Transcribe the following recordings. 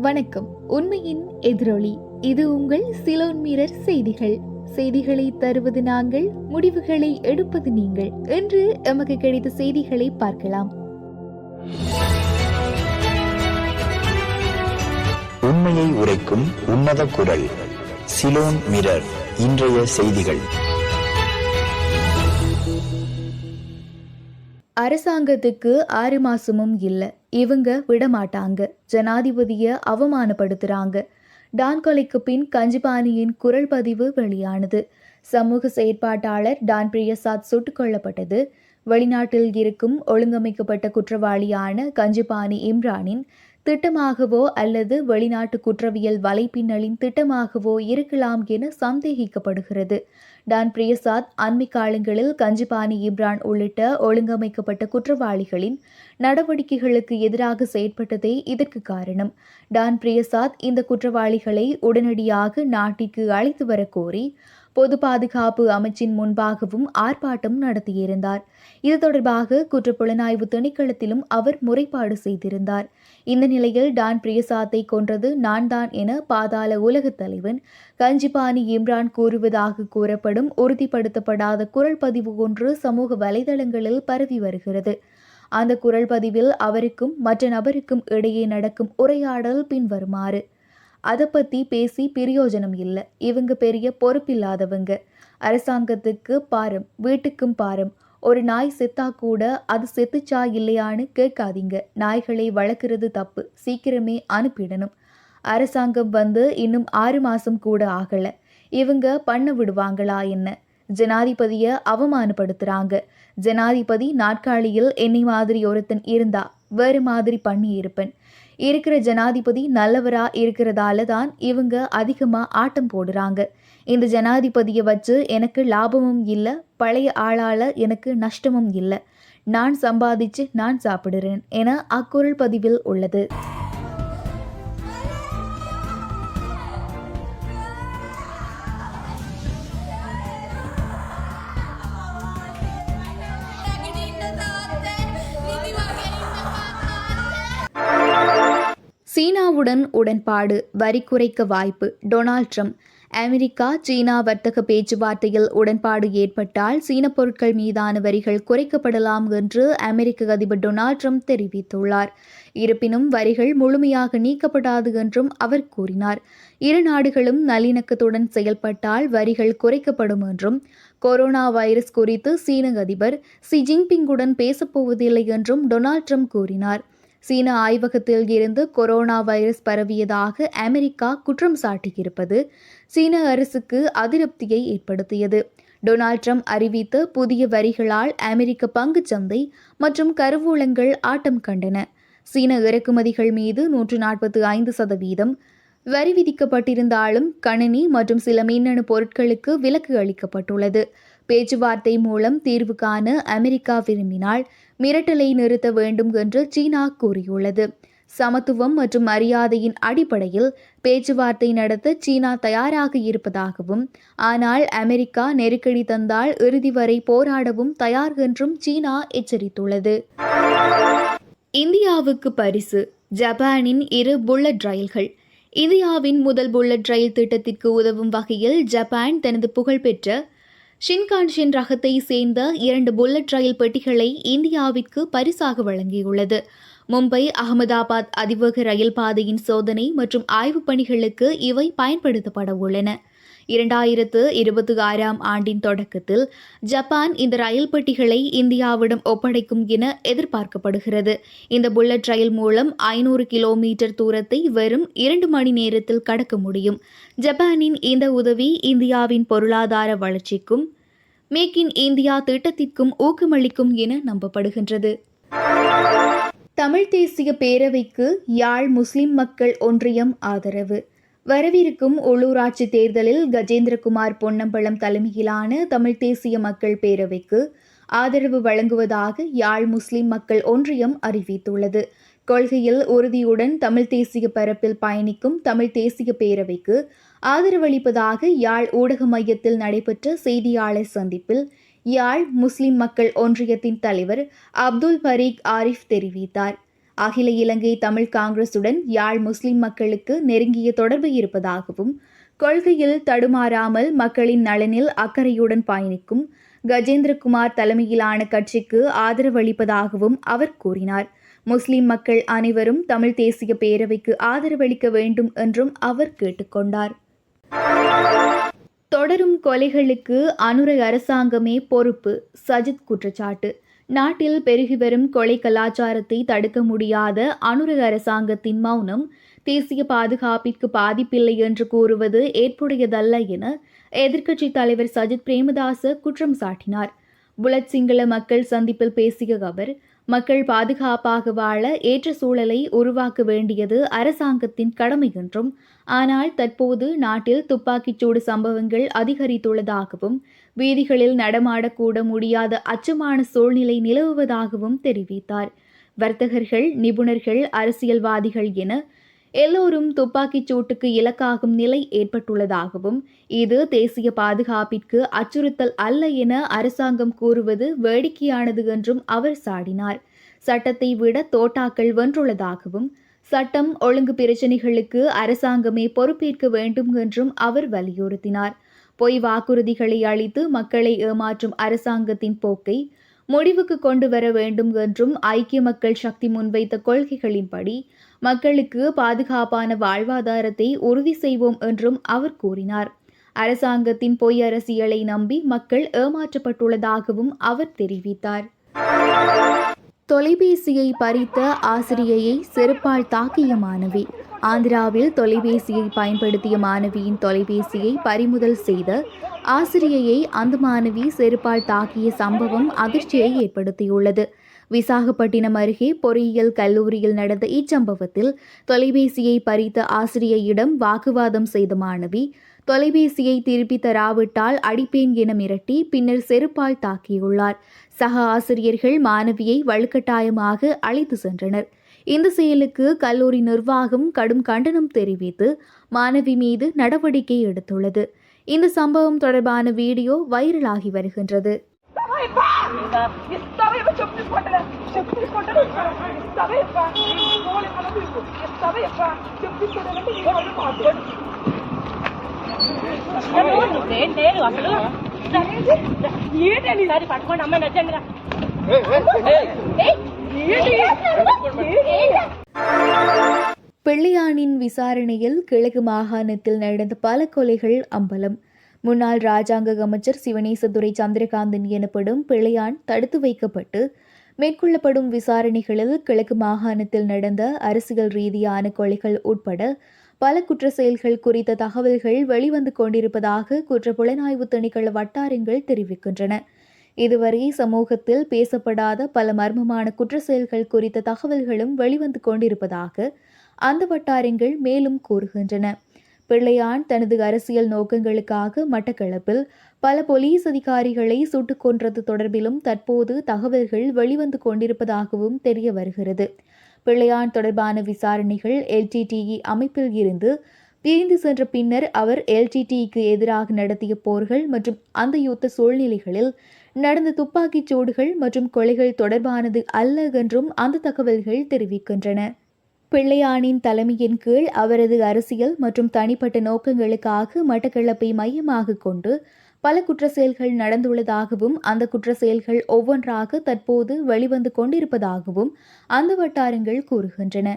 வணக்கம். உண்மையின் எதிரொலி. இது உங்கள் சிலோன் மீரர் செய்திகள். செய்திகளை தருவது நாங்கள் முடிவுகளை எடுப்பது நீங்கள். என்று எமக்கு கிடைத்த செய்திகளை பார்க்கலாம். உண்மையை உரைக்கும் உன்னத குரல். Ceylon Mirror. இன்றைய செய்திகள். அரசாங்கத்துக்கு ஆறு மாசமும் இல்ல. இவங்க விடமாட்டாங்க. ஜனாதிபதியை அவமானப்படுத்துறாங்க. டான் கொலைக்கு பின் கஞ்சிபானியின் குரல் பதிவு வெளியானது. சமூக செயற்பாட்டாளர் டான் பிரியசாத் சுட்டுக் கொல்லப்பட்டது. வெளிநாட்டில் இருக்கும் ஒழுங்கமைக்கப்பட்ட குற்றவாளியான கஞ்சிபானி இம்ரானின் திட்டமாகவோ அல்லது வெளிநாட்டு குற்றவியல் வலைப்பின்னலின் திட்டமாகவோ இருக்கலாம் என சந்தேகிக்கப்படுகிறது. டான் பிரியசாத் அண்மை காலங்களில் கஞ்சிபானி இம்ரான் உள்ளிட்ட ஒழுங்கமைக்கப்பட்ட குற்றவாளிகளின் நடவடிக்கைகளுக்கு எதிராக செயற்பட்டதே இதற்கு காரணம். டான் பிரியசாத் இந்த குற்றவாளிகளை உடனடியாக நாட்டிற்கு அழைத்து வர கோரி பொது பாதுகாப்பு அமைச்சின் முன்பாகவும் ஆர்ப்பாட்டம் நடத்தியிருந்தார். இது தொடர்பாக குற்றப்புலனாய்வு திணைக்களத்திலும் அவர் முறைப்பாடு செய்திருந்தார். இந்த நிலையில் டான் பிரியசாத்தை கொன்றது நான் தான் என பாதாள உலகத் தலைவன் கஞ்சிபானி இம்ரான் கூறுவதாக கூறப்படும் உறுதிப்படுத்தப்படாத குரல் பதிவு ஒன்று சமூக வலைதளங்களில் பரவி வருகிறது. அந்த குரல் பதிவில் அவருக்கும் மற்ற நபருக்கும் இடையே நடக்கும் உரையாடல் பின்வருமாறு அதை பற்றி பேசி பிரயோஜனம் இல்லை. இவங்க பெரிய பொறுப்பில்லாதவங்க. அரசாங்கத்துக்கு பாரம் வீட்டுக்கும் பாரம். ஒரு நாய் செத்தா கூட அது செத்துச்சா இல்லையான்னு கேட்காதீங்க. நாய்களை வளர்க்குறது தப்பு. சீக்கிரமே அனுப்பிடணும். அரசாங்கம் வந்து இன்னும் ஆறு மாதம் கூட ஆகலை. இவங்க பண்ண விடுவாங்களா என்ன? ஜனாதிபதியை அவமானப்படுத்துகிறாங்க ஜனாதிபதி நாட்காலியில் என்னை மாதிரி ஒருத்தன் இருந்தா வேறு மாதிரி பண்ணி இருப்பேன் இருக்கிற ஜனாதிபதி நல்லவரா இருக்கிறதால தான் இவங்க அதிகமாக ஆட்டம் போடுறாங்க. இந்த ஜனாதிபதியை வச்சு எனக்கு லாபமும் இல்லை பழைய ஆளால் எனக்கு நஷ்டமும் இல்லை. நான் சம்பாதிச்சு நான் சாப்பிடுறேன் என அக்குரல் பதிவில் உள்ளது. சீனாவுடன் உடன்பாடு வரி குறைக்க வாய்ப்பு. டொனால்ட் ட்ரம்ப் அமெரிக்கா சீனா வர்த்தக பேச்சுவார்த்தையில் உடன்பாடு ஏற்பட்டால் சீன பொருட்கள் மீதான வரிகள் குறைக்கப்படலாம் என்று அமெரிக்க அதிபர் டொனால்ட் ட்ரம்ப் தெரிவித்துள்ளார். இருப்பினும் வரிகள் முழுமையாக நீக்கப்படாது என்றும் அவர் கூறினார். இரு நாடுகளும் நல்லிணக்கத்துடன் செயல்பட்டால் வரிகள் குறைக்கப்படும் என்றும் கொரோனா வைரஸ் குறித்து சீன அதிபர் சி ஜின்பிங்குடன் பேசப்போவதில்லை என்றும் டொனால்ட் ட்ரம்ப் கூறினார். சீன ஆய்வகத்தில் இருந்து கொரோனா வைரஸ் பரவியதாக அமெரிக்கா குற்றம் சாட்டியிருப்பது சீன அரசுக்கு அதிருப்தியை ஏற்படுத்தியது. டொனால்ட் ட்ரம்ப் அறிவித்த புதிய வரிகளால் அமெரிக்க பங்குச் சந்தை மற்றும் கருவூலங்கள் ஆட்டம் கண்டன. சீன இறக்குமதிகள் மீது நூற்று நாற்பத்தி ஐந்து சதவீதம் வரி விதிக்கப்பட்டிருந்தாலும் கணினி மற்றும் சில மின்னணு பொருட்களுக்கு விலக்கு அளிக்கப்பட்டுள்ளது. பேச்சுவார்த்தை மூலம் தீர்வு காண அமெரிக்கா விரும்பினால் மிரட்டலை நிறுத்த வேண்டும் என்று சீனா கூறியுள்ளது. சமத்துவம் மற்றும் மரியாதையின் அடிப்படையில் பேச்சுவார்த்தை நடத்த சீனா தயாராக இருப்பதாகவும் ஆனால் அமெரிக்கா நெருக்கடி தந்தால் இறுதி வரை போராடவும் தயார் என்றும் சீனா எச்சரித்துள்ளது. இந்தியாவுக்கு பரிசு ஜப்பானின் இரு புல்லட் ரயில்கள். இந்தியாவின் முதல் புல்லட் ரயில் திட்டத்திற்கு உதவும் வகையில் ஜப்பான் தனது புகழ்பெற்ற ஷின்கான்ஷின் ரகத்தை சேர்ந்த இரண்டு புல்லட் ரயில் பெட்டிகளை இந்தியாவிற்கு பரிசாக வழங்கியுள்ளது. மும்பை அகமதாபாத் அதிவேக ரயில் பாதையின் சோதனை மற்றும் ஆய்வுப் பணிகளுக்கு இவை பயன்படுத்தப்பட உள்ளன. இரண்டாயிரத்து இருபத்தி ஆறாம் ஆண்டின் தொடக்கத்தில் ஜப்பான் இந்த ரயில் பெட்டிகளை இந்தியாவிடம் ஒப்படைக்கும் என எதிர்பார்க்கப்படுகிறது. இந்த புல்லட் ரயில் மூலம் ஐநூறு கிலோமீட்டர் தூரத்தை வெறும் இரண்டு மணி நேரத்தில் கடக்க முடியும். ஜப்பானின் இந்த உதவி இந்தியாவின் பொருளாதார வளர்ச்சிக்கும் மேக் இன் இந்தியா திட்டத்திற்கும் ஊக்கமளிக்கும் என நம்பப்படுகின்றது. தமிழ் தேசிய பேரவைக்கு யாழ் முஸ்லிம் மக்கள் ஒன்றியம் ஆதரவு. வரவிருக்கும் உள்ளூராட்சி தேர்தலில் கஜேந்திரகுமார் பொன்னம்பலம் தலைமையிலான தமிழ் தேசிய மக்கள் பேரவைக்கு ஆதரவு வழங்குவதாக யாழ் முஸ்லிம் மக்கள் ஒன்றியம் அறிவித்துள்ளது. கொள்கையில் உறுதியுடன் தமிழ் தேசிய பரப்பில் பயணிக்கும் தமிழ் தேசிய பேரவைக்கு ஆதரவளிப்பதாக யாழ் ஊடக மையத்தில் நடைபெற்ற செய்தியாளர் சந்திப்பில் யாழ் முஸ்லிம் மக்கள் ஒன்றியத்தின் தலைவர் அப்துல் பரீக் ஆரிஃப் தெரிவித்தார். அகில இலங்கை தமிழ் காங்கிரசுடன் யாழ் முஸ்லிம் மக்களுக்கு நெருங்கிய தொடர்பு இருப்பதாகவும் கொள்கையில் தடுமாறாமல் மக்களின் நலனில் அக்கறையுடன் பயணிக்கும் கஜேந்திரகுமார் தலைமையிலான கட்சிக்கு ஆதரவளிப்பதாகவும் அவர் கூறினார். முஸ்லிம் மக்கள் அனைவரும் தமிழ் தேசிய பேரவைக்கு ஆதரவளிக்க வேண்டும் என்றும் அவர் கேட்டுக்கொண்டார் தொடரும் கொலைகளுக்கு அனுரை அரசாங்கமே பொறுப்பு சஜித் குற்றச்சாட்டு. நாட்டில் பெருகி வரும் கொலை கலாச்சாரத்தை தடுக்க முடியாத அனுரக அரசாங்கத்தின் மௌனம் தேசிய பாதுகாப்பிற்கு பாதிப்பில்லை என்று கூறுவது ஏற்புடையதல்ல என எதிர்க்கட்சித் தலைவர் சஜித் பிரேமதாச குற்றம் சாட்டினார். புலட் சிங்கள மக்கள் சந்திப்பில் பேசிய அவர் மக்கள் பாதுகாப்பாக வாழ ஏற்ற சூழலை உருவாக்க வேண்டியது அரசாங்கத்தின் கடமை என்றும் ஆனால் தற்போது நாட்டில் துப்பாக்கிச்சூடு சம்பவங்கள் அதிகரித்துள்ளதாகவும் வீதிகளில் நடமாடக்கூட முடியாத அச்சமான சூழ்நிலை நிலவுவதாகவும் தெரிவித்தார். வர்த்தகர்கள் நிபுணர்கள் அரசியல்வாதிகள் என எல்லோரும் துப்பாக்கிச் சூட்டுக்கு இலக்காகும் நிலை ஏற்பட்டுள்ளதாகவும் இது தேசிய பாதுகாப்பிற்கு அச்சுறுத்தல் அல்ல என அரசாங்கம் கூறுவது வேடிக்கையானது என்றும் அவர் சாடினார். சட்டத்தை விட தோட்டாக்கள் வென்றுள்ளதாகவும் சட்டம் ஒழுங்கு பிரச்சினைகளுக்கு அரசாங்கமே பொறுப்பேற்க வேண்டும் என்றும் அவர் வலியுறுத்தினார். பொய் வாக்குறுதிகளை அளித்து மக்களை ஏமாற்றும் அரசாங்கத்தின் போக்கை முடிவுக்கு கொண்டு வர வேண்டும் என்றும் ஐக்கிய மக்கள் சக்தி முன்வைத்த கொள்கைகளின்படி மக்களுக்கு பாதுகாப்பான வாழ்வாதாரத்தை உறுதி செய்வோம் என்றும் அவர் கூறினார். அரசாங்கத்தின் பொய் அரசியலை நம்பி மக்கள் ஏமாற்றப்பட்டுள்ளதாகவும் அவர் தெரிவித்தார். தொலைபேசியை பறித்த ஆசிரியையை செருப்பால் தாக்கிய மாணவி ஆந்திராவில் தொலைபேசியை பயன்படுத்திய மாணவியின் தொலைபேசியை பறிமுதல் செய்த ஆசிரியையை அந்த மாணவி செருப்பால் தாக்கிய சம்பவம் அதிர்ச்சியை ஏற்படுத்தியுள்ளது. விசாகப்பட்டினம் அருகே பொறியியல் கல்லூரியில் நடந்த இச்சம்பவத்தில் தொலைபேசியை பறித்த ஆசிரியையிடம் வாக்குவாதம் செய்த மாணவி தொலைபேசியை திருப்பி தராவிட்டால் அடிப்பேன் என மிரட்டி பின்னர் செருப்பால் தாக்கியுள்ளார். சக ஆசிரியர்கள் மாணவியை வலுக்கட்டாயமாக அழைத்து சென்றனர். இந்த செயலுக்கு கல்லூரி நிர்வாகம் கடும் கண்டனம் தெரிவித்து மாணவி மீது நடவடிக்கை எடுத்துள்ளது இந்த சம்பவம் தொடர்பான வீடியோ வைரலாகி வருகின்றது Estava eu tinha తీసుకుంటా తీసుకుంటా ఇస్తావే ఇస్తా కోలి మనం తీసుకో ఇస్తావే ఇస్తా తీసుకుంటానంటే ఈ వాళ్ళు మాట్లాడు నేను నేను అసలు ఏంటండి సరే పట్టుకోండి అమ్మాయి నచ్చండి రా பிள்ளையானின் விசாரணையில் கிழக்கு மாகாணத்தில் நடந்த பல கொலைகள் அம்பலம். முன்னாள் ராஜாங்க அமைச்சர் சிவனேசதுரை சந்திரகாந்தன் எனப்படும் பிள்ளையான் தடுத்து வைக்கப்பட்டு மேற்கொள்ளப்படும் விசாரணைகளில் கிழக்கு மாகாணத்தில் நடந்த அரசியல் ரீதியான கொலைகள் உட்பட பல குற்ற செயல்கள் குறித்த தகவல்கள் வெளிவந்து கொண்டிருப்பதாக குற்ற புலனாய்வு திணைக்கள வட்டாரங்கள் தெரிவிக்கின்றன. இதுவரை சமூகத்தில் பேசப்படாத பல மர்மமான குற்ற செயல்கள் குறித்த தகவல்களும் வெளிவந்து கொண்டிருப்பதாக அந்த வட்டாரங்கள் மேலும் கூறுகின்றன. பிள்ளையான் தனது அரசியல் நோக்கங்களுக்காக மட்டக்களப்பில் பல போலீஸ் அதிகாரிகளை சுட்டுக் கொன்றது தொடர்பிலும் தற்போது தகவல்கள் வெளிவந்து கொண்டிருப்பதாகவும் தெரிய வருகிறது. பிள்ளையான் தொடர்பான விசாரணைகள் எல்டிடிஇ அமைப்பில் இருந்து பிரிந்து சென்ற பின்னர் அவர் எல்டிடிக்கு எதிராக நடத்திய போர்கள் மற்றும் அந்த யுத்த சூழ்நிலைகளில் நடந்த துப்பாக்கிச் சூடுகள் மற்றும் கொலைகள் தொடர்பானது அல்ல என்றும் அந்த தகவல்கள் தெரிவிக்கின்றன. பிள்ளையானின் தலைமையின் கீழ் அவரது அரசியல் மற்றும் தனிப்பட்ட நோக்கங்களுக்காக மட்டக்களப்பை மையமாக கொண்டு பல குற்ற செயல்கள் நடந்துள்ளதாகவும் அந்த குற்ற செயல்கள் ஒவ்வொன்றாக தற்போது வெளிவந்து கொண்டிருப்பதாகவும் அந்த வட்டாரங்கள் கூறுகின்றன.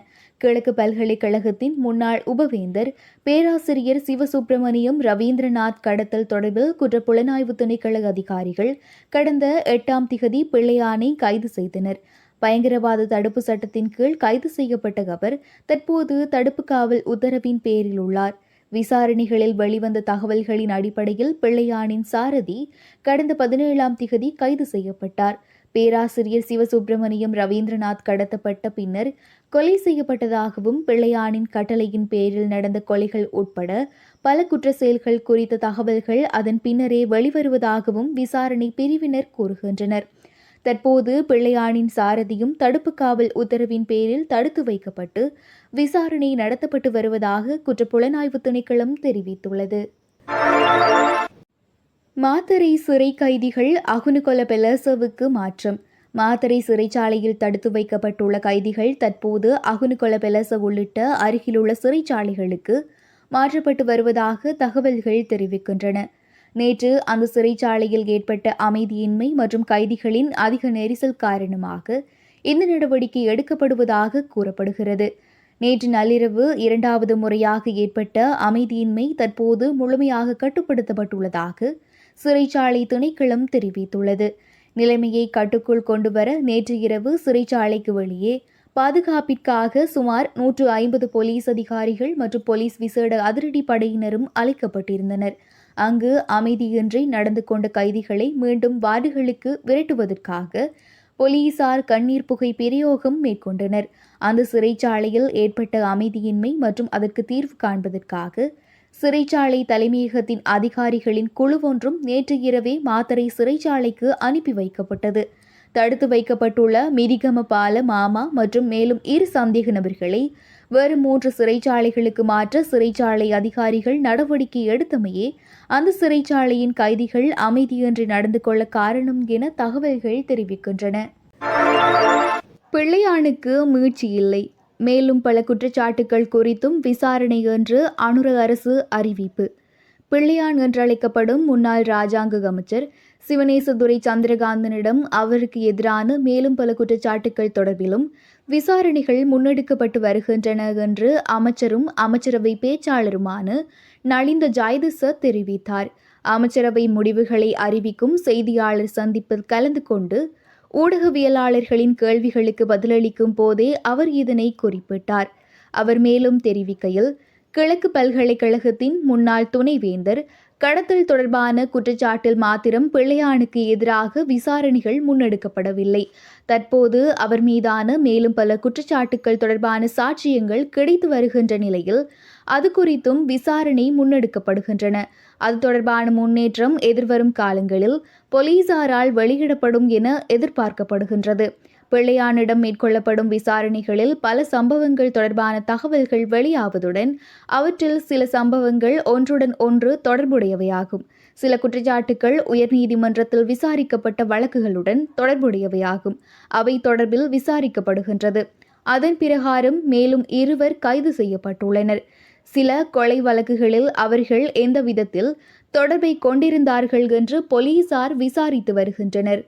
கிழக்கு பல்கலைக்கழகத்தின் முன்னாள் உபவேந்தர் பேராசிரியர் சிவசுப்பிரமணியம் ரவீந்திரநாத் கடத்தல் தொடர்பில் குற்ற புலனாய்வு திணைக்கள அதிகாரிகள் கடந்த எட்டாம் திகதி பிள்ளையானை கைது செய்தனர். பயங்கரவாத தடுப்பு சட்டத்தின் கீழ் கைது செய்யப்பட்ட அவர் தற்போது தடுப்பு காவல் உத்தரவின் பேரில் உள்ளார். விசாரணைகளில் வெளிவந்த தகவல்களின் அடிப்படையில் பிள்ளையானின் சாரதி கடந்த பதினேழாம் திகதி கைது செய்யப்பட்டார். பேராசிரியர் சிவசுப்பிரமணியம் ரவீந்திரநாத் கடத்தப்பட்ட பின்னர் கொலை செய்யப்பட்டதாகவும் பிள்ளையானின் கட்டளையின் பேரில் நடந்த கொலைகள் உட்பட பல குற்ற செயல்கள் குறித்த தகவல்கள் அதன் பின்னரே வெளிவருவதாகவும் விசாரணை பிரிவினர் கூறுகின்றனர். தற்போது பிள்ளையானின் சாரதியும் தடுப்பு காவல் உத்தரவின் பேரில் தடுத்து வைக்கப்பட்டு விசாரணை நடத்தப்பட்டு வருவதாக குற்றப்புலனாய்வு திணைக்களம் தெரிவித்துள்ளது. மாத்தரை சிறை கைதிகள் அகுனுகொல பெலசவுக்கு மாற்றம். மாத்தறை சிறைச்சாலையில் தடுத்து வைக்கப்பட்டுள்ள கைதிகள் தற்போது அகுனுகொல பெலச உள்ளிட்ட அருகிலுள்ள சிறைச்சாலைகளுக்கு மாற்றப்பட்டு வருவதாக தகவல்கள் தெரிவிக்கின்றன. நேற்று அந்த சிறைச்சாலையில் ஏற்பட்ட அமைதியின்மை மற்றும் கைதிகளின் அதிக நெரிசல் காரணமாக இந்த நடவடிக்கை எடுக்கப்படுவதாக கூறப்படுகிறது. நேற்று நள்ளிரவு இரண்டாவது முறையாக ஏற்பட்ட அமைதியின்மை தற்போது முழுமையாக கட்டுப்படுத்தப்பட்டுள்ளதாக சிறைச்சாலை திணைக்களம் தெரிவித்துள்ளது. நிலைமையை கட்டுக்குள் கொண்டுவர நேற்று இரவு சிறைச்சாலைக்கு வெளியே பாதுகாப்பிற்காக சுமார் நூற்று ஐம்பது போலீஸ் அதிகாரிகள் மற்றும் போலீஸ் விசேட அதிரடி படையினரும் அழைக்கப்பட்டிருந்தனர். அங்கு அமைதியின்றி நடந்து கொண்ட கைதிகளை மீண்டும் வார்டுகளுக்கு விரட்டுவதற்காக போலீசார் கண்ணீர் புகை பிரயோகம் மேற்கொண்டனர். அந்த சிறைச்சாலையில் ஏற்பட்ட அமைதியின்மை மற்றும் அதற்கு தீர்வு காண்பதற்காக சிறைச்சாலை தலைமையகத்தின் அதிகாரிகளின் குழு ஒன்றும் நேற்று இரவே மாத்தறை சிறைச்சாலைக்கு அனுப்பி வைக்கப்பட்டது. தடுத்து வைக்கப்பட்டுள்ள மிரிகம பால மாமா மற்றும் மேலும் இரு சந்தேக நபர்களை வெறும் மூன்று சிறைச்சாலைகளுக்கு மாற்ற சிறைச்சாலை அதிகாரிகள் நடவடிக்கை எடுத்தமையே அந்த சிறைச்சாலையின் கைதிகள் அமைதியின்றி நடந்து கொள்ள காரணம் என தகவல்கள் தெரிவிக்கின்றன. பிள்ளையானுக்கு மீழ்ச்சி இல்லை. மேலும் பல குற்றச்சாட்டுகள் குறித்தும் விசாரணை என்று அனுர அரசு அறிவிப்பு. பிள்ளையான் என்றழைக்கப்படும் முன்னாள் ராஜாங்க அமைச்சர் சிவனேசதுரை சந்திரகாந்தனிடம் அவருக்கு எதிரான மேலும் பல குற்றச்சாட்டுகள் தொடர்பிலும் விசாரணைகள் முன்னெடுக்கப்பட்டு வருகின்றன என்று அமைச்சரும் அமைச்சரவை பேச்சாளருமான நளிந்த ஜாய்திச தெரிவித்தார். அமைச்சரவை முடிவுகளை அறிவிக்கும் செய்தியாளர் சந்திப்பில் கலந்து கொண்டு ஊடகவியலாளர்களின் கேள்விகளுக்கு பதிலளிக்கும் போதே அவர் இதனை குறிப்பிட்டார். அவர் மேலும் தெரிவிக்கையில் கிழக்கு பல்கலைக்கழகத்தின் முன்னாள் துணைவேந்தர் கடத்தல் தொடர்பான குற்றச்சாட்டில் மாத்திரம் பிள்ளையானுக்கு எதிராக விசாரணைகள் முன்னெடுக்கப்படவில்லை. தற்போது அவர் மீதான மேலும் பல குற்றச்சாட்டுகள் தொடர்பான சாட்சியங்கள் கிடைத்து வருகின்ற நிலையில் அது குறித்தும் விசாரணை முன்னெடுக்கப்படுகின்றன. அது தொடர்பான முன்னேற்றம் எதிர்வரும் காலங்களில் போலீசாரால் வெளியிடப்படும் என எதிர்பார்க்கப்படுகின்றது. பிள்ளையானிடம் மேற்கொள்ளப்படும் விசாரணைகளில் பல சம்பவங்கள் தொடர்பான தகவல்கள் வெளியாவதுடன் அவற்றில் சில சம்பவங்கள் ஒன்றுடன் ஒன்று தொடர்புடையவையாகும். சில குற்றச்சாட்டுகள் உயர்நீதிமன்றத்தில் விசாரிக்கப்பட்ட வழக்குகளுடன் தொடர்புடையவையாகும். அவை தொடர்பில் விசாரிக்கப்படுகின்றது. அதன் பிரகாரம் மேலும் இருவர் கைது செய்யப்பட்டுள்ளனர். சில கொலை வழக்குகளில் அவர்கள் எந்த விதத்தில் தொடர்பை கொண்டிருந்தார்கள் என்று போலீசார் விசாரித்து வருகின்றனர்.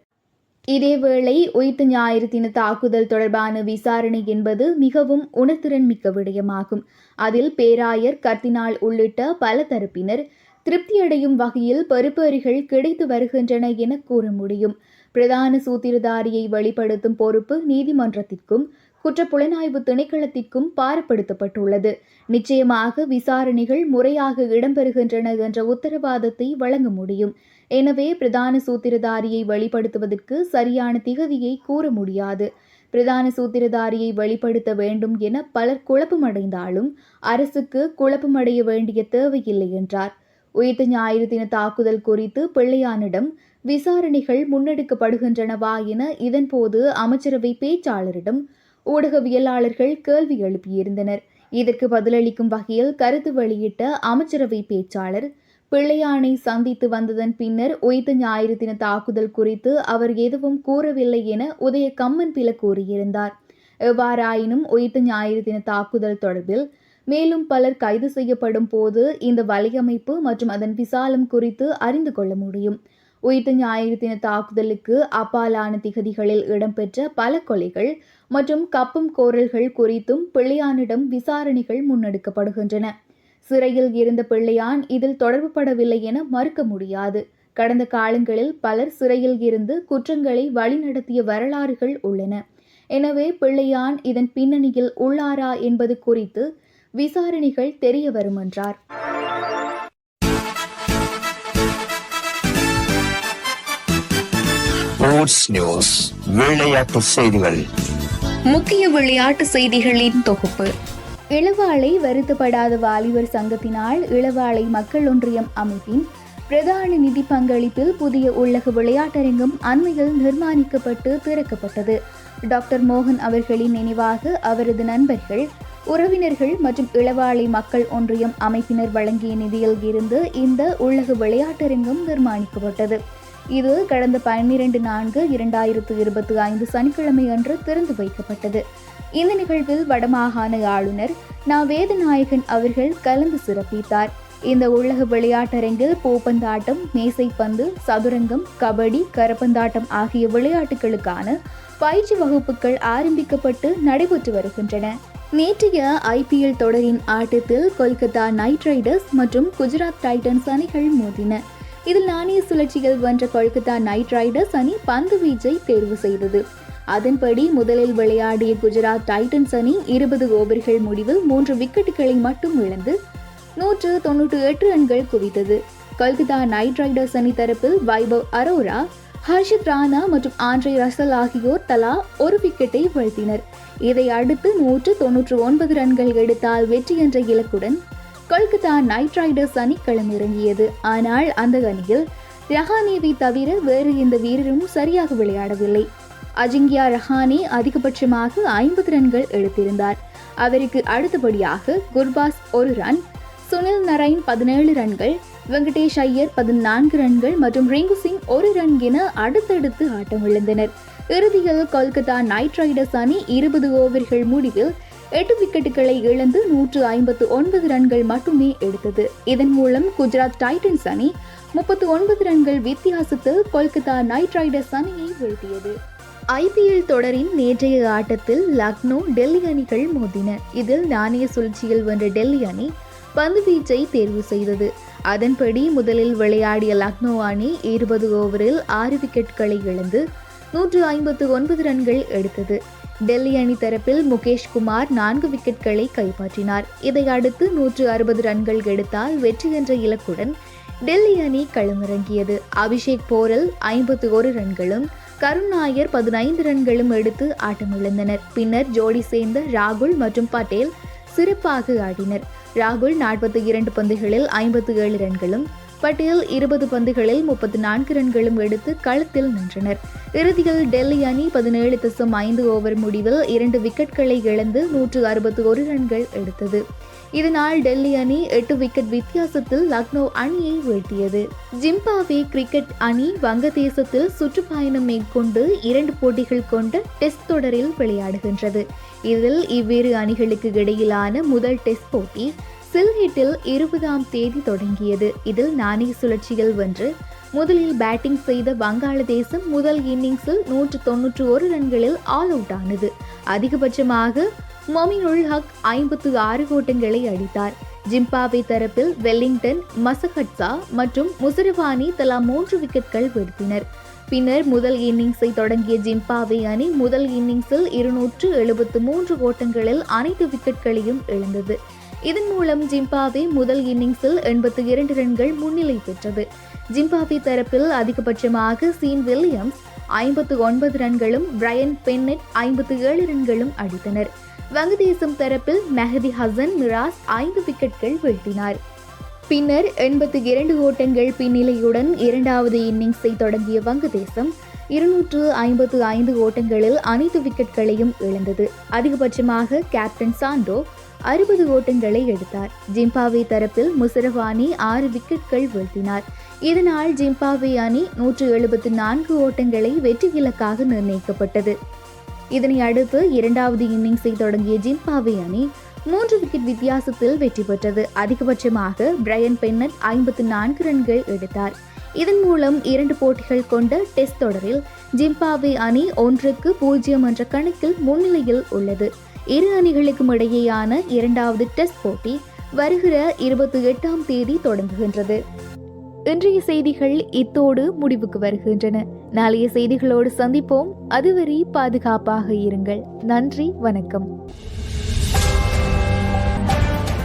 இதேவேளை உயிர்த்த ஞாயிறு தின தாக்குதல் தொடர்பான விசாரணை என்பது மிகவும் உணர்திறன் மிக்க விடயமாகும். அதில் பேராயர் கர்தினால் உள்ளிட்ட பல தரப்பினர் திருப்தியடையும் வகையில் பெறுபேறுகள் கிடைத்து வருகின்றன என கூற முடியும். பிரதான சூத்திரதாரியை வெளிப்படுத்தும் பொறுப்பு நீதிமன்றத்திற்கும் குற்றப்புலனாய்வு திணைக்களத்திற்கும் பாரப்படுத்தப்பட்டுள்ளது. நிச்சயமாக விசாரணைகள் முறையாக இடம்பெறுகின்றன என்ற உத்தரவாதத்தை வழங்க முடியும். எனவே பிரதான சூத்திரதாரியை வெளிப்படுத்துவதற்கு சரியான திகதியை கூற முடியாது. பிரதான சூத்திரதாரியை வெளிப்படுத்த வேண்டும் என பலர் குழப்பமடைந்தாலும் அரசுக்கு குழப்பமடைய வேண்டிய தேவையில்லை என்றார். உயிர்த்த ஞாயிறு தின தாக்குதல் குறித்து பிள்ளையானிடம் விசாரணைகள் முன்னெடுக்கப்படுகின்றனவா என இதன்போது அமைச்சரவை பேச்சாளரிடம் ஊடகவியலாளர்கள் கேள்வி எழுப்பியிருந்தனர். இதற்கு பதிலளிக்கும் வகையில் கருத்து வெளியிட்ட அமைச்சரவை பேச்சாளர் பிள்ளையானை சந்தித்து வந்ததன் பின்னர் உயிர்த்த ஞாயிறு தின தாக்குதல் குறித்து அவர் எதுவும் கூறவில்லை என உதய கம்மன் பில கூறியிருந்தார். எவ்வாறாயினும் உயிர்த்த ஞாயிறு தின தாக்குதல் தொடர்பில் மேலும் பலர் கைது செய்யப்படும் போது இந்த வலையமைப்பு மற்றும் அதன் விசாலம் குறித்து அறிந்து கொள்ள முடியும். உயிர்த்த ஞாயிறு தின தாக்குதலுக்கு அப்பாலான திகதிகளில் இடம்பெற்ற பல கொலைகள் மற்றும் கப்பும் கோரல்கள் குறித்தும் பிள்ளையானிடம் விசாரணைகள் முன்னெடுக்கப்படுகின்றன. சிறையில் இருந்த பிள்ளையான் இதில் தொடர்புபடவில்லை என மறுக்க முடியாது. கடந்த காலங்களில் பலர் சிறையில் இருந்து குற்றங்களை வழிநடத்திய வரலாறுகள் உள்ளன. எனவே பிள்ளையான் இதன் பின்னணியில் உள்ளாரா என்பது குறித்து விசாரணைகள் தெரிய வரும் என்றார். ஸ்போர்ட்ஸ் நியூஸ் விளையாட்டு செய்திகள். முக்கிய விளையாட்டு செய்திகளின் தொகுப்பு. இளவாளை வருத்தப்படாத வாலிபர் சங்கத்தினால் இளவாளை மக்கள் ஒன்றியம் அமைப்பின் பிரதான நிதி பங்களிப்பில் புதிய உள்ளக விளையாட்டரங்கம் அண்மையில் நிர்மாணிக்கப்பட்டு திறக்கப்பட்டது. டாக்டர் மோகன் அவர்களின் நினைவாக அவரது நண்பர்கள் உறவினர்கள் மற்றும் இளவாளை மக்கள் ஒன்றியம் அமைப்பினர் வழங்கிய நிதியில் இருந்து இந்த உள்ளக விளையாட்டரங்கம் நிர்மாணிக்கப்பட்டது. இது கடந்த பன்னிரண்டு நான்கு இரண்டாயிரத்து இருபத்தி ஐந்து சனிக்கிழமை அன்று திறந்து வைக்கப்பட்டது. இந்த நிகழ்வில் வடமாகாண ஆளுநர் நா வேதநாயகன் அவர்கள் கலந்து சிறப்பித்தார். இந்த உலக விளையாட்டரங்கில் பூப்பந்தாட்டம் மேசைப்பந்து சதுரங்கம் கபடி கரப்பந்தாட்டம் ஆகிய விளையாட்டுகளுக்கான பயிற்சி வகுப்புகள் ஆரம்பிக்கப்பட்டு நடைபெற்று வருகின்றன. நேற்றைய ஐபிஎல் தொடரின் ஆட்டத்தில் கொல்கத்தா நைட் ரைடர்ஸ் மற்றும் குஜராத் டைட்டன்ஸ் அணிகள் மோதின. இதில் நாணய சுழற்சிகள் வென்ற கொல்கத்தா நைட் ரைடர்ஸ் அணி பந்து வீச்சை தேர்வு செய்தது. அதன்படி முதலில் விளையாடிய குஜராத் டைட்டன்ஸ் அணி இருபது ஓவர்கள் முடிவில் மூன்று விக்கெட்டுகளை மட்டும் இழந்து நூற்று தொன்னூற்று எட்டு ரன்கள் குவித்தது. கொல்கத்தா நைட் ரைடர்ஸ் அணி தரப்பில் வைபவ் அரோரா ஹர்ஷித் ராணா மற்றும் ஆண்ட்ரே ரசல் ஆகியோர் தலா ஒரு விக்கெட்டை வீழ்த்தினர். இதை அடுத்து நூற்று தொன்னூற்று ஒன்பது ரன்கள் எடுத்தால் வெற்றி என்ற இலக்குடன் கொல்கத்தா நைட் ரைடர்ஸ் அணி களமிறங்கியது ஆனால் அந்த அணியில் ரஹானேவை தவிர வேறு எந்த வீரரும் சரியாக விளையாடவில்லை. அஜிங்கியா ரஹானே அதிகபட்சமாக ஐம்பது ரன்கள் எடுத்திருந்தார். அவருக்கு அடுத்தபடியாக குர்பாஸ் ஒரு ரன் சுனில் நரைன் பதினேழு ரன்கள் வெங்கடேஷ் ஐயர் பதினான்கு ரன்கள் மற்றும் ரிங்கு சிங் ஒரு ரன் என அடுத்தடுத்து ஆட்டமிழந்தனர். இறுதியில் கொல்கத்தா நைட் ரைடர்ஸ் அணி இருபது ஓவர்கள் முடிவில் எட்டு விக்கெட்டுகளை இழந்து நூற்று ஐம்பத்து ஒன்பது ரன்கள் மட்டுமே எடுத்தது. இதன் மூலம் குஜராத் டைட்டன்ஸ் அணி முப்பத்து ஒன்பது ரன்கள் வித்தியாசத்தில் கொல்கத்தா நைட் ரைடர்ஸ் அணியை வீழ்த்தியது. ஐபிஎல் தொடரின் நேற்றைய ஆட்டத்தில் லக்னோ டெல்லி அணிகள் மோதின. இதில் நாணய சுழற்சியில் வென்ற டெல்லி அணி பந்து வீச்சை தேர்வு செய்தது. அதன்படி முதலில் விளையாடிய லக்னோ அணி இருபது ஓவரில் ஆறு விக்கெட்களை இழந்து நூற்று ஐம்பத்து ஒன்பது ரன்கள் எடுத்தது. டெல்லி அணி தரப்பில் முகேஷ் குமார் நான்கு விக்கெட்களை கைப்பற்றினார். இதையடுத்து நூற்று அறுபது ரன்கள் எடுத்தால் வெற்றி என்ற இலக்குடன் டெல்லி அணி களமிறங்கியது. அபிஷேக் போரல் ஐம்பத்தி ஒரு ரன்களும் கருண் நாயர் பதினைந்து ரன்களும் எடுத்து ஆட்டமிழந்தனர். பின்னர் ஜோடி சேர்ந்த ராகுல் மற்றும் பட்டேல் சிறப்பாக ஆடினர். ராகுல் நாற்பத்தி இரண்டு பந்துகளில் ஐம்பத்து ஏழு ரன்களும் பட்டியல் இருபது பந்துகளில் முப்பத்து நான்கு ரன்களும் எடுத்து களத்தில் நின்றனர். இறுதியில் டெல்லி அணி பதினேழு தசம் ஐந்து ஓவர் முடிவில் இரண்டு விக்கெட்களை இழந்து நூற்று அறுபத்தி ஒரு ரன்கள் எடுத்தது. இதனால் டெல்லி அணி எட்டு விக்கெட் வித்தியாசத்தில் லக்னோ அணியை வீழ்த்தியது. ஜிம்பாவே கிரிக்கெட் அணி வங்கதேசத்தில் சுற்றுப்பயணம் மேற்கொண்டு இரண்டு போட்டிகள் கொண்ட டெஸ்ட் தொடரில் விளையாடுகின்றது. இதில் இவ்விரு அணிகளுக்கு இடையிலான முதல் டெஸ்ட் போட்டி சில்ஹெட்டில் இருபதாம் தேதி தொடங்கியது. இதில் நாணய சுழற்சிகள் வென்று முதலில் பேட்டிங் செய்த வங்காளதேசம் முதல் இன்னிங்ஸில் நூற்று தொன்னூற்று ஒரு ரன்களில் ஆல் அவுட் ஆனது. அதிகபட்சமாக மொமினுல் ஹக் ஐம்பத்து ஆறு ஓட்டங்களை அடித்தார். ஜிம்பாவே தரப்பில் வெல்லிங்டன் மசகட்சா மற்றும் முசரவானி தலா மூன்று விக்கெட்கள் வீழ்த்தினர். பின்னர் முதல் இன்னிங்ஸை தொடங்கிய ஜிம்பாவே அணி முதல் இன்னிங்ஸில் இருநூற்று எழுபத்து மூன்று ஓட்டங்களில் அனைத்து விக்கெட்களையும் இழந்தது. இதன் மூலம் ஜிம்பாவே முதல் இன்னிங்ஸில் எண்பத்து இரண்டு ரன்கள் முன்னிலை பெற்றது. ஜிம்பாவே தரப்பில் அதிகபட்சமாக சீன் வில்லியம்ஸ் ஐம்பத்து ஒன்பது ரன்களும் பிரையன் பென்னெட் ஐம்பத்து ஏழு ரன்களும் அடித்தனர். வங்கதேசம் தரப்பில் மெஹதி ஹசன் மிராஸ் ஐந்து விக்கெட்கள் வீழ்த்தினார். பின்னர் எண்பத்தி இரண்டு ஓட்டங்கள் பின்னிலையுடன் இரண்டாவது இன்னிங்ஸை தொடங்கிய வங்கதேசம் இருநூற்று ஐம்பத்து ஐந்து ஓட்டங்களில் அனைத்து விக்கெட்களையும் இழந்தது. அதிகபட்சமாக கேப்டன் சாண்டோ அறுபது ஓட்டங்களை எடுத்தார். ஜிம்பாவே தரப்பில் முசரவானி ஆறு விக்கெட்கள் வீழ்த்தினார். இதனால் ஜிம்பாவே அணி நூற்று எழுபத்து நான்கு ஓட்டங்களை வெற்றி இலக்காக நிர்ணயிக்கப்பட்டது. இதனை அடுத்து இரண்டாவது இன்னிங்ஸை தொடங்கிய ஜிம்பாவே அணி மூன்று விக்கெட் வித்தியாசத்தில் வெற்றி பெற்றது. அதிகபட்சமாக பிரையன் பென்னட் ஐம்பத்து நான்கு ரன்கள் எடுத்தார். இதன் மூலம் இரண்டு போட்டிகள் கொண்ட டெஸ்ட் தொடரில் ஜிம்பாவே அணி ஒன்றுக்கு பூஜ்ஜியம் என்ற கணக்கில் முன்னிலையில் உள்ளது. இரு அணிகளுக்கும் இடையேயான இரண்டாவது டெஸ்ட் போட்டி வருகிற இருபத்தி எட்டாம் தேதி தொடங்குகின்றது. இன்றைய செய்திகள் இத்தோடு முடிவுக்கு வருகின்றன. நாளைய செய்திகளோடு சந்திப்போம். அதுவரை பாதுகாப்பாக இருங்கள். நன்றி வணக்கம்.